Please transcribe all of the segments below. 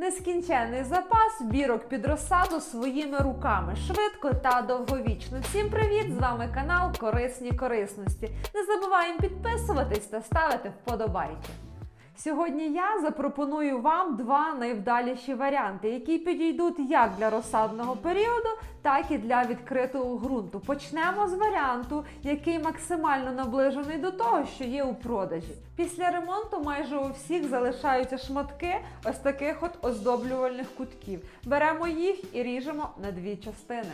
Нескінченний запас бірок під розсаду своїми руками швидко та довговічно. Всім привіт! З вами канал Корисні Корисності. Не забуваємо підписуватись та ставити вподобайки. Сьогодні я запропоную вам два найвдаліші варіанти, які підійдуть як для розсадного періоду, так і для відкритого ґрунту. Почнемо з варіанту, який максимально наближений до того, що є у продажі. Після ремонту майже у всіх залишаються шматки ось таких от оздоблювальних кутків. Беремо їх і ріжемо на дві частини.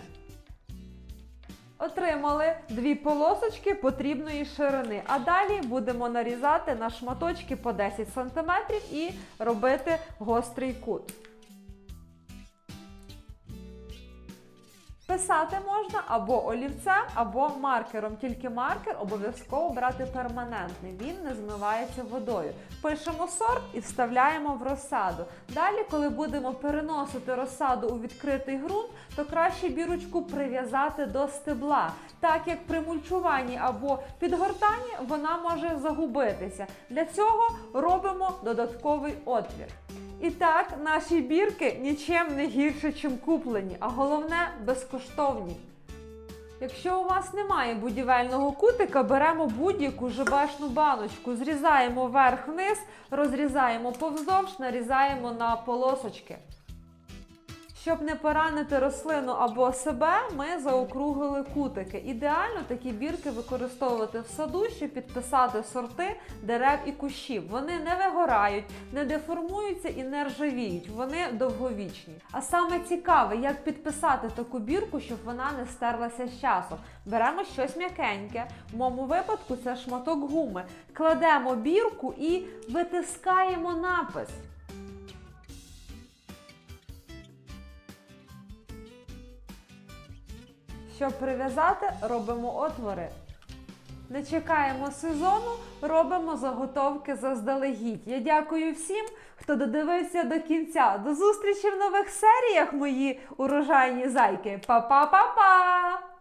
Отримали дві полосочки потрібної ширини, а далі будемо нарізати на шматочки по 10 см і робити гострий кут. Писати можна або олівцем, або маркером. Тільки маркер обов'язково брати перманентний, він не змивається водою. Пишемо сорт і вставляємо в розсаду. Далі, коли будемо переносити розсаду у відкритий ґрунт, то краще бірочку прив'язати до стебла, так як при мульчуванні або підгортанні вона може загубитися. Для цього робимо додатковий отвір. І так, наші бірки нічим не гірше, чим куплені, а головне безкоштовні. Якщо у вас немає будівельного кутика, беремо будь-яку жебешну баночку, зрізаємо верх-вниз, розрізаємо повздовж, нарізаємо на полосочки. Щоб не поранити рослину або себе, ми заокруглили кутики. Ідеально такі бірки використовувати в саду, щоб підписати сорти дерев і кущів. Вони не вигорають, не деформуються і не ржавіють. Вони довговічні. А саме цікаве, як підписати таку бірку, щоб вона не стерлася з часом. Беремо щось м'якеньке. В моєму випадку це шматок гуми. Кладемо бірку і витискаємо напис. Щоб прив'язати, робимо отвори. Не чекаємо сезону, робимо заготовки заздалегідь. Я дякую всім, хто додивився до кінця. До зустрічі в нових серіях, мої урожайні зайки. Па-па-па-па! Па!